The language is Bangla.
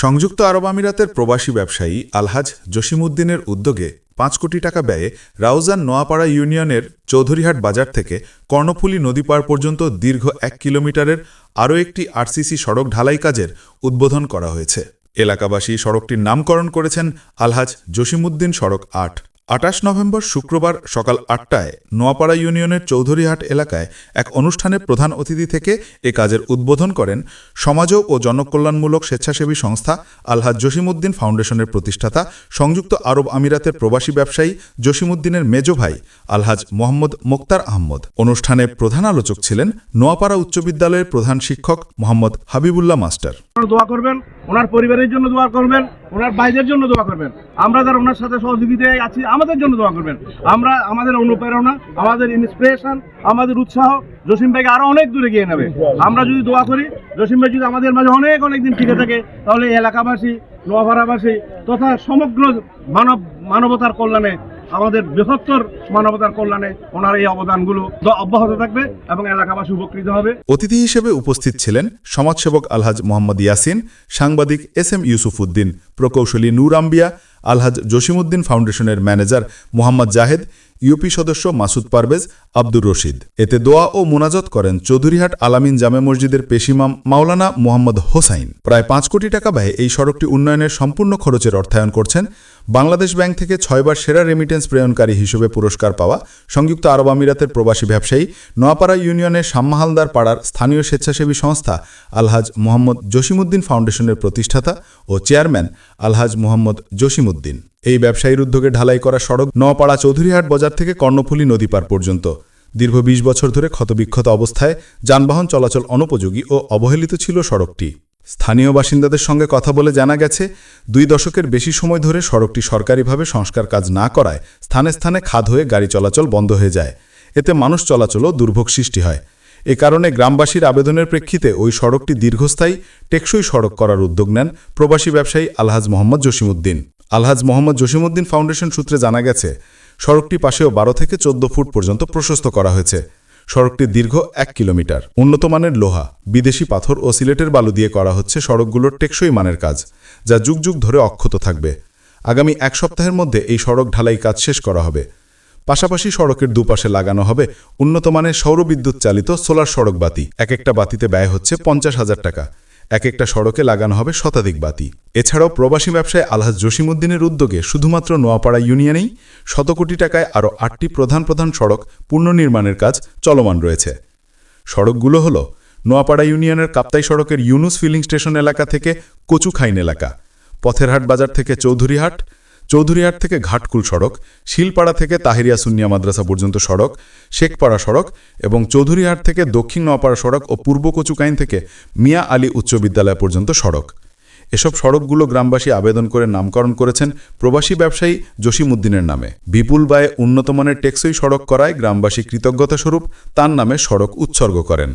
সংযুক্ত আরব আমিরাতের প্রবাসী ব্যবসায়ী আলহাজ জসিমুদ্দিনের উদ্যোগে পাঁচ কোটি টাকা ব্যয়ে রাউজান নোয়াপাড়া ইউনিয়নের চৌধুরীহাট বাজার থেকে কর্ণফুলী নদী পার পর্যন্ত দীর্ঘ এক কিলোমিটারের আরও একটি আরসিসি সড়ক ঢালাই কাজের উদ্বোধন করা হয়েছে। এলাকাবাসী সড়কটির নামকরণ করেছেন আলহাজ জসিমুদ্দিন সড়ক আট। আটাশ নভেম্বর শুক্রবার সকাল আটটায় নোয়াপাড়া ইউনিয়নের চৌধুরীহাট এলাকায় এক অনুষ্ঠানে প্রধান অতিথি থেকে এ কাজের উদ্বোধন করেন সমাজ ও জনকল্যাণমূলক স্বেচ্ছাসেবী সংস্থা আলহাজ জসিমউদ্দিন ফাউন্ডেশনের প্রতিষ্ঠাতা সংযুক্ত আরব আমিরাতের প্রবাসী ব্যবসায়ী জসিমউদ্দিনের মেজ ভাই আলহাজ মোহাম্মদ মোক্তার আহমদ। অনুষ্ঠানে প্রধান আলোচক ছিলেন নোয়াপাড়া উচ্চ বিদ্যালয়ের প্রধান শিক্ষক মোহাম্মদ হাবিবুল্লাহ মাস্টার। দোয়া করবেন, ওনার পরিবারের জন্য দোয়া করবেন, ওনার ভাইদের জন্য দোয়া করবেন। আমরা যারা ওনার সাথে সহযোগিতায় আছি, আমাদের জন্য দোয়া করবেন। আমরা আমাদের অনুপ্রেরণা, আমাদের ইন্সপিরেশন আমাদের উৎসাহ, জসিম ভাইকে আরও অনেক দূরে গিয়ে নেবে। আমরা যদি দোয়া করি, জসিম ভাই যদি আমাদের মাঝে অনেক অনেক দিন টিকে থাকে, তাহলে এলাকাবাসী, নোয়াপাড়াবাসী তথা সমগ্র মানব মানবতার কল্যাণে আমাদের বৃহত্তর মানবতার কল্যাণে ওনার এই অবদানগুলো অব্যাহত থাকবে এবং এলাকাবাসী উপকৃত হবে। অতিথি হিসেবে উপস্থিত ছিলেন সমাজসেবক আলহাজ মোহাম্মদ ইয়াসিন, সাংবাদিক এস এম ইউসুফ উদ্দিন, প্রকৌশলী নূর আম্বিয়া, আলহাজ জসিমউদ্দিন ফাউন্ডেশনের ম্যানেজার মোহাম্মদ জাহেদ ইউপি সদস্য মাসুদ পারভেজ, আব্দুর রশিদ। এতে দোয়া ও মোনাজত করেন চৌধুরীহাট আলামিন জামে মসজিদের পেশিমাম মাওলানা মোহাম্মদ হোসাইন। প্রায় পাঁচ কোটি টাকা ব্যয়ে এই সড়কটি উন্নয়নের সম্পূর্ণ খরচের অর্থায়ন করছেন বাংলাদেশ ব্যাংক থেকে ছয়বার সেরা রেমিটেন্স প্রেরণকারী হিসেবে পুরস্কার পাওয়া সংযুক্ত আরব আমিরাতের প্রবাসী ব্যবসায়ী নোয়াপাড়া ইউনিয়নের সাম্মাহালদার পাড়ার স্থানীয় স্বেচ্ছাসেবী সংস্থা আলহাজ মোহাম্মদ জসিমুদ্দিন ফাউন্ডেশনের প্রতিষ্ঠাতা ও চেয়ারম্যান আলহাজ মোহাম্মদ জসিমউদ্দিন। এই ব্যবসায়ীর উদ্যোগে ঢালাই করা সড়ক নপাড়া চৌধুরীহাট বাজার থেকে কর্ণফুলী নদী পার পর্যন্ত। দীর্ঘ ২০ বছর ধরে ক্ষতবিক্ষত অবস্থায় যানবাহন চলাচল অনুপযোগী ও অবহেলিত ছিল সড়কটি। স্থানীয় বাসিন্দাদের সঙ্গে কথা বলে জানা গেছে, দুই দশকের বেশি সময় ধরে সড়কটি সরকারিভাবে সংস্কার কাজ না করায় স্থানে স্থানে খাদ হয়ে গাড়ি চলাচল বন্ধ হয়ে যায়। এতে মানুষ চলাচলও দুর্ভোগ সৃষ্টি হয়। এ কারণে গ্রামবাসীর আবেদনের প্রেক্ষিতে ওই সড়কটি দীর্ঘস্থায়ী, টেকসই সড়ক করার উদ্যোগ নেন প্রবাসী ব্যবসায়ী আলহাজ মোহাম্মদ জসিমউদ্দিন। আলহাজ মোহাম্মদ জসিমউদ্দিন ফাউন্ডেশন সূত্রে জানা গেছে, সড়কটি পাশেও বারো থেকে চোদ্দ ফুট পর্যন্ত প্রশস্ত করা হয়েছে। সড়কটি দীর্ঘ এক কিলোমিটার। উন্নত মানের লোহা, বিদেশি পাথর ও সিলেটের বালু দিয়ে করা হচ্ছে সড়কগুলোর টেকসই মানের কাজ, যা যুগ যুগ ধরে অক্ষত থাকবে। আগামী এক সপ্তাহের মধ্যে এই সড়ক ঢালাই কাজ শেষ করা হবে। পাশাপাশি সড়কের দুপাশে লাগানো হবে উন্নত মানের সৌরবিদ্যুৎ চালিত সোলার সড়ক বাতি এক একটা বাতিতে ব্যয় হচ্ছে পঞ্চাশ হাজার টাকা। এক একটা সড়কে লাগানো হবে শতাধিক বাতি। এছাড়াও প্রবাসী ব্যবসায় আলহাজ জসিমুদ্দিনের উদ্যোগে শুধুমাত্র নোয়াপাড়া ইউনিয়নেই শত কোটি টাকায় আরও আটটি প্রধান প্রধান সড়ক পুনর্নির্মাণের কাজ চলমান রয়েছে। সড়কগুলো হল নোয়াপাড়া ইউনিয়নের কাপ্তাই সড়কের ইউনুস ফিলিং স্টেশন এলাকা থেকে কচুখাইন এলাকা, পথেরহাট বাজার থেকে চৌধুরীহাট চৌধুরীহাট থেকে ঘাটকুল সড়ক, শিলপাড়া থেকে তাহিরিয়া সুনিয়া মাদ্রাসা পর্যন্ত সড়ক, শেখপাড়া সড়ক এবং চৌধুরীহাট থেকে দক্ষিণ নোয়াপাড়া সড়ক ও পূর্ব কচুকাইন থেকে মিয়া আলী উচ্চ বিদ্যালয় পর্যন্ত সড়ক। এসব সড়কগুলো গ্রামবাসী আবেদন করে নামকরণ করেছেন প্রবাসী ব্যবসায়ী জসিমউদ্দিনের নামে। বিপুল ব্যয়ে উন্নতমানের টেকসই সড়ক করায় গ্রামবাসী কৃতজ্ঞতাস্বরূপ তার নামে সড়ক উৎসর্গ করেন।